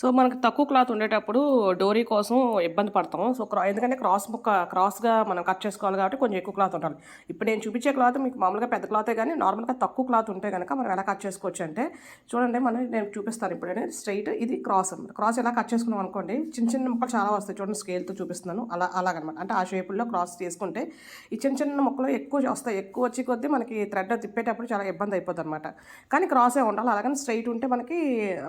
So మనకు తక్కువ cloth ఉండేటప్పుడు డోరీ కోసం ఇబ్బంది పడతాం. సో క్రా ఎందుకంటే క్రాస్ ముక్క క్రాస్గా మనం కట్ చేసుకోవాలి కాబట్టి కొంచెం ఎక్కువ క్లాత్ ఉండాలి. ఇప్పుడు నేను చూపించే క్లాత్ మీకు మామూలుగా పెద్ద క్లాతే కానీ నార్మల్గా తక్కువ క్లాత్ ఉంటే కనుక మనం ఎలా కట్ చేసుకోవచ్చు అంటే చూడండి మనం నేను చూపిస్తాను ఇప్పుడు స్ట్రైట్ ఇది క్రాస్ అనమాట క్రాస్ ఎలా కట్ చేసుకున్నాం అనుకోండి చిన్న చిన్న ముక్కలు చాలా వస్తాయి చూడండి స్కేల్తో చూపిస్తున్నాను. అలా అలాగనమాట. అంటే ఆ షేపుల్లో క్రాస్ చేసుకుంటే ఈ చిన్న చిన్న ముక్కలు ఎక్కువ వస్తాయి. ఎక్కువ వచ్చి కొద్దీ మనకి థ్రెడ్ తిప్పేటప్పుడు చాలా ఇబ్బంది అయిపోతుంది అనమాట కానీ క్రాసే ఉండాలి. అలాగని స్ట్రైట్ ఉంటే మనకి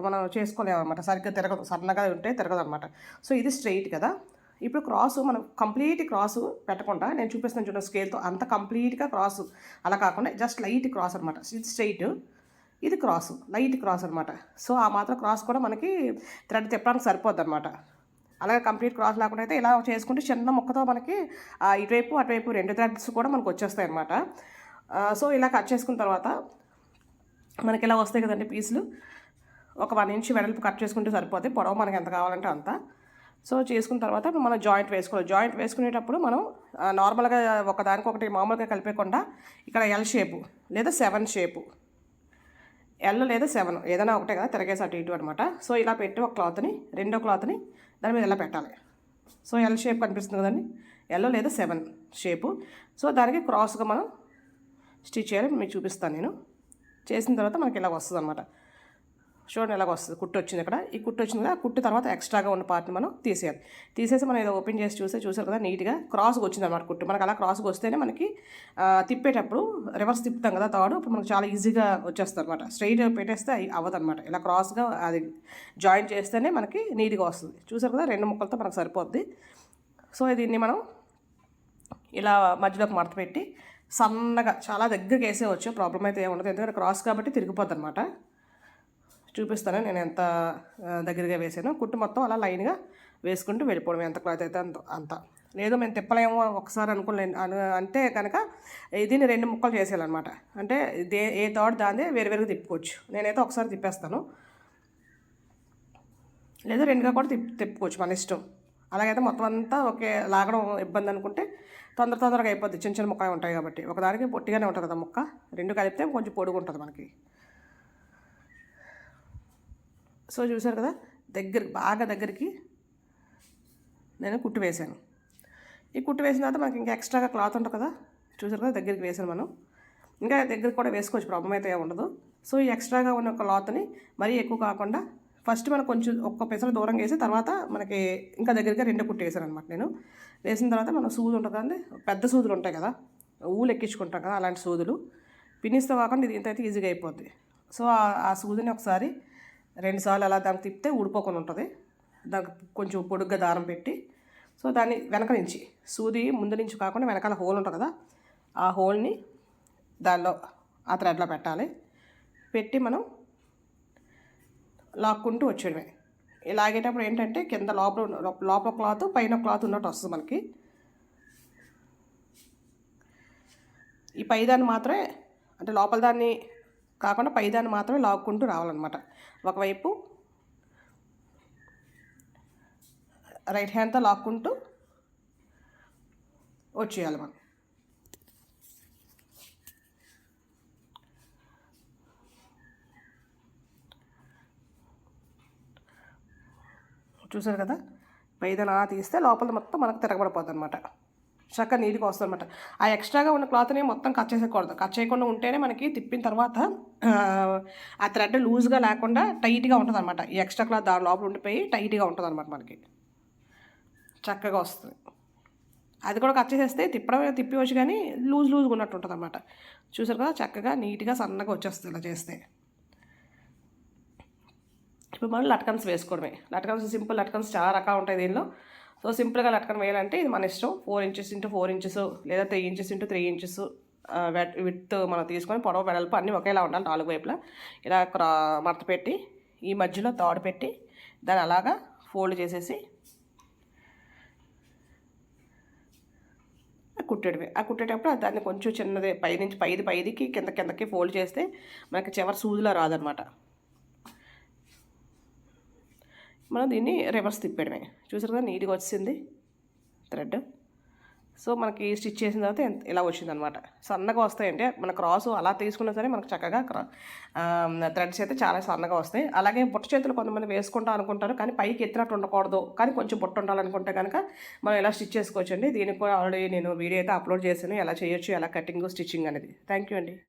మనం చేసుకోలేము అనమాట సరిగ్గా తిరగదు సన్నగా ఉంటే తిరగదు అనమాట సో ఇది స్ట్రైట్ కదా. ఇప్పుడు క్రాస్ మనం కంప్లీట్ క్రాస్ పెట్టకుండా నేను చూపిస్తాను చూడండి స్కేల్తో అంత కంప్లీట్గా క్రాస్ అలా కాకుండా జస్ట్ లైట్ క్రాస్ అనమాట ఇది స్ట్రైట్ ఇది క్రాస్ లైట్ క్రాస్ అనమాట సో ఆ మాత్రం క్రాస్ కూడా మనకి థ్రెడ్ తిప్పడానికి సరిపోద్ది అనమాట అలాగే కంప్లీట్ క్రాస్ లేకుండా అయితే ఇలా చేసుకుంటే చిన్న ముక్కతో మనకి ఇటువైపు అటువైపు రెండు థ్రెడ్స్ కూడా మనకు వచ్చేస్తాయి అనమాట సో ఇలా కట్ చేసుకున్న తర్వాత మనకి ఇలా వస్తాయి కదండి పీసులు ఒక వన్ ఇంచ్ వెడల్పు కట్ చేసుకుంటే సరిపోతుంది పొడవు మనకి ఎంత కావాలంటే అంత. సో చేసుకున్న తర్వాత ఇప్పుడు మనం జాయింట్ వేసుకోవాలి. జాయింట్ వేసుకునేటప్పుడు మనం నార్మల్గా ఒకదానికొకటి మామూలుగా కలిపేకుండా ఇక్కడ ఎల్ షేపు లేదా సెవెన్ షేపు ఎల్ లేదా సెవెన్ ఏదైనా ఒకటే కదా తిరగేసి అటు ఇటు అనమాట సో ఇలా పెట్టి ఒక క్లాత్ని రెండో క్లాత్ని దాని మీద ఇలా పెట్టాలి? సో ఎల్ షేప్ కనిపిస్తుంది కదండి. ఎల్ లేదా సెవెన్ షేపు సో దానికి క్రాస్గా మనం స్టిచ్ చేయాలి. మీకు చూపిస్తాను నేను. చేసిన తర్వాత మనకి ఇలా వస్తుంది అనమాట చూడండి ఎలాగ వస్తుంది. కుట్టు వచ్చింది ఇక్కడ. ఈ కుట్టు వచ్చింది కదా కుట్టు తర్వాత ఎక్స్ట్రాగా ఉన్న పార్ట్ని మనం తీసేయాలి. తీసేసి మనం ఏదో ఓపెన్ చేసి చూస్తే చూసారు కదా నీట్గా క్రాస్గా వచ్చింది అనమాట కుట్టు. మనకి అలా క్రాస్గా వస్తేనే మనకి తిప్పేటప్పుడు రివర్స్ తిప్పుతాం కదా తాడు అప్పుడు మనకు చాలా ఈజీగా వచ్చేస్తుంది అనమాట స్ట్రైట్ పెట్టేస్తే అవి అవ్వదు అనమాట ఇలా క్రాస్గా అది జాయిన్ చేస్తేనే మనకి నీట్గా వస్తుంది. చూసారు కదా రెండు ముక్కలతో మనకు సరిపోద్ది. సో దీన్ని మనం ఇలా మధ్యలోకి మడత పెట్టి సన్నగా చాలా దగ్గరికి వేసేవచ్చు ప్రాబ్లం అయితే ఏమి ఉండదు. ఎందుకంటే క్రాస్ కాబట్టి తిరిగిపోద్ది అనమాట చూపిస్తాను. నేను ఎంత దగ్గరగా వేసాను. కుట్టు మొత్తం అలా లైన్గా వేసుకుంటూ వెళ్ళిపోవడం ఎంత క్లాత్ అయితే అంత అంత. లేదు మేము తిప్పలేము ఒకసారి అనుకోలేను అంటే కనుక దీన్ని రెండు ముక్కలు చేసేయాలన్నమాట. అంటే దే ఏ థాట్ దాని వేరు వేరుగా తిప్పుకోవచ్చు. నేనైతే ఒకసారి తిప్పేస్తాను. లేదా రెండుగా కూడా తిప్పి తిప్పుకోవచ్చు మన ఇష్టం. అలాగైతే మొత్తం అంతా ఒకే లాగడం ఇబ్బంది అనుకుంటే తొందర తొందరగా అయిపోద్ది. చిన్న చిన్న ముక్కలు ఉంటాయి కాబట్టి. ఒకదానికి పొట్టిగానే ఉంటుంది కదా ముక్క. రెండు కలిపితే కొంచెం పొడుగు ఉంటుంది మనకి. సో చూసారు కదా దగ్గర బాగా దగ్గరికి నేను కుట్టు వేసాను ఈ కుట్టు వేసిన తర్వాత మనకి ఇంకా ఎక్స్ట్రాగా క్లాత్ ఉంటుంది కదా చూసారు కదా దగ్గరికి వేసాను మనం. ఇంకా దగ్గరికి కూడా వేసుకోవచ్చు ప్రాబ్లం అయితే ఉండదు. సో ఈ ఎక్స్ట్రాగా ఉన్న క్లాత్ని మరీ ఎక్కువ కాకుండా ఫస్ట్ మనం కొంచెం ఒక్క పెసర దూరం వేసి తర్వాత మనకి ఇంకా దగ్గరగా రెండు కుట్టు వేసాను అనమాట నేను. వేసిన తర్వాత మనం సూది ఉంటుంది అండి పెద్ద సూదులు ఉంటాయి కదా ఊలు ఎక్కించుకుంటాం కదా అలాంటి సూదులు. పిన్నిస్తో కాకుండా ఇది ఇంత అయితే ఈజీగా అయిపోద్ది. సో ఆ- ఆ సూదిని ఒకసారి రెండుసార్లు అలా దానికి తిప్పితే ఊడిపోకుండా ఉంటుంది. దానికి కొంచెం పొడుగ్గా దారం పెట్టి సో దాన్ని వెనక నుంచి సూది ముందు నుంచి కాకుండా వెనకాల హోల్ ఉంటుంది కదా ఆ హోల్ని దానిలో ఆ థ్రెడ్లో పెట్టాలి. పెట్టి మనం లాక్కుంటూ వచ్చేయడమే. లాగేటప్పుడు ఏంటంటే కింద లోపల లోపల క్లాత్ పైన క్లాత్ ఉన్నట్టు వస్తుంది మనకి. ఈ పైదాన్ని మాత్రమే అంటే లోపల దాన్ని కాకుండా పైదాన్ని మాత్రమే లాక్కుంటూ రావాలన్నమాట. ఒకవైపు రైట్ హ్యాండ్తో లాక్కుంటూ వచ్చేయాలి మనం. చూసారు కదా? పైదన తీస్తే లోపల మొత్తం మనకు తిరగబడిపోతుంది అనమాట చక్కగా నీట్గా వస్తుంది అనమాట ఆ ఎక్స్ట్రాగా ఉన్న క్లాత్ని మొత్తం కట్ చేసేయకూడదు. కట్ చేయకుండా ఉంటేనే మనకి తిప్పిన తర్వాత ఆ, ఆ థ్రెడ్ లూజ్గా లేకుండా టైట్గా ఉంటుంది అనమాట ఈ ఎక్స్ట్రా క్లాత్ దాని లోపల ఉండిపోయి టైట్గా ఉంటుంది అనమాట మనకి. చక్కగా వస్తుంది. అది కూడా కట్ చేసేస్తే తిప్పడం తిప్పివచ్చు కానీ లూజ్ లూజ్గా ఉన్నట్టు ఉంటుంది అనమాట చూసారు కదా చక్కగా నీట్గా సన్నగా వచ్చేస్తుంది ఇలా చేస్తే. ఇప్పుడు మనం లట్కన్స్ వేసుకోవడమే. లట్కన్స్ సింపుల్ లట్కన్స్ చాలా రకాలు ఉంటాయి దీనిలో. సో సింపుల్గా లట్కన్ వేయాలంటే ఇది మన ఇష్టం. Four inches into four inches లేదా three inches into three inches with మనం తీసుకొని పొడవు వెడల్పు అన్నీ ఒకేలా ఉండాలి నాలుగు వైపులా. ఇలా మడత పెట్టి ఈ మధ్యలో తాడు పెట్టి దాన్ని అలాగా ఫోల్డ్ చేసేసి కుట్టేయడమే. ఆ కుట్టేటప్పుడు దాన్ని కొంచెం చిన్నది పైనుంచి పైది పైదికి కింద కిందకి ఫోల్డ్ చేస్తే మనకి చివరి సూదిలో రాదనమాట. మనం దీన్ని రివర్స్ తిప్పడమే. చూసారు కదా నీట్గా వచ్చింది థ్రెడ్. సో మనకి స్టిచ్ చేసిన తర్వాత ఇలా వచ్చిందనమాట. సన్నగా వస్తాయంటే మన క్రాస్ అలా తీసుకున్నా సరే మనకు చక్కగా థ్రెడ్స్ అయితే చాలా సన్నగా వస్తాయి. అలాగే బుట్ట చేతులు కొంతమంది వేసుకుంటా అనుకుంటారు కానీ పైకి ఎత్తినట్టు ఉండకూడదు. కానీ కొంచెం బుట్ట ఉండాలనుకుంటే కనుక మనం ఎలా స్టిచ్ చేసుకోవచ్చండి. దీనికి కూడా ఆల్రెడీ నేను వీడియో అయితే అప్లోడ్ చేశాను. ఎలా చేయొచ్చు ఎలా కటింగ్ స్టిచ్చింగ్ అనేది. థ్యాంక్ యూ అండి.